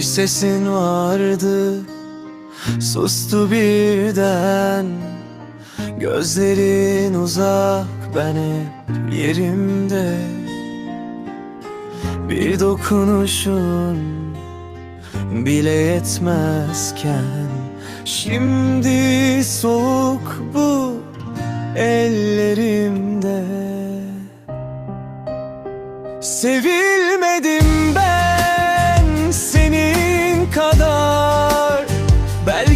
sesin vardı Sustu birden. Gözlerin uzak ben hep yerimde. Bir dokunuşun bile yetmezken Şimdi soğuk bu ellerimde. Sevilmedim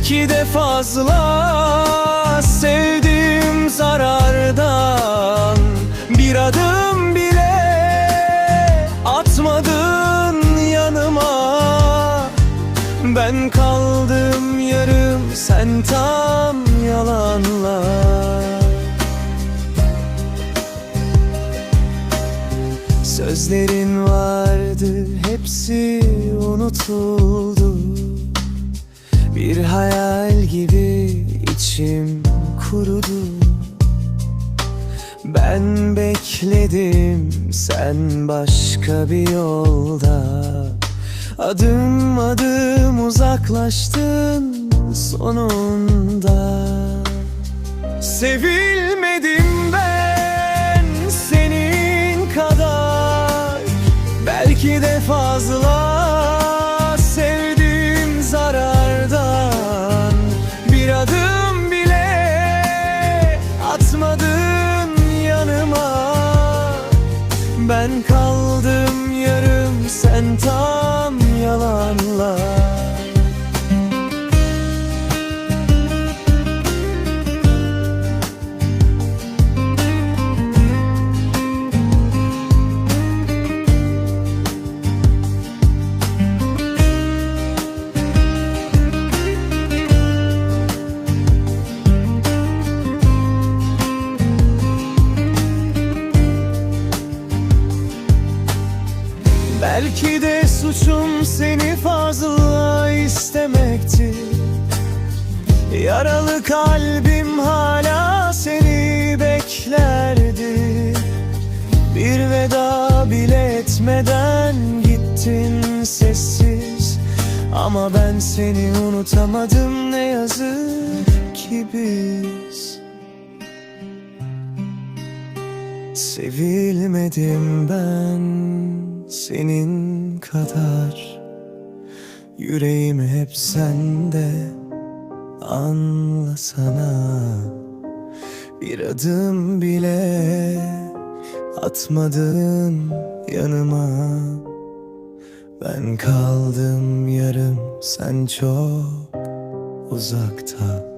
Belki de fazla. Sevdim zarardan. Bir adım bile atmadın yanıma. Ben kaldım yarım sen tam yalanla Sözlerin vardı hepsi unutuldu hayal gibi içim kurudu. Ben bekledim sen başka bir yolda. Adım adım uzaklaştın sonunda. Sevilmedim ben senin kadar. Belki de fazla Ben kaldım yarım sen tam Belki de suçum seni fazla istemekti. Yaralı kalbim hala seni beklerdi. Bir veda bile etmeden gittin sessiz. Ama ben seni unutamadım ne yazık ki biz. Sevilmedim ben senin kadar. Yüreğim hep sende anlasana Bir adım bile atmadın yanıma. Ben kaldım yarım sen çok uzakta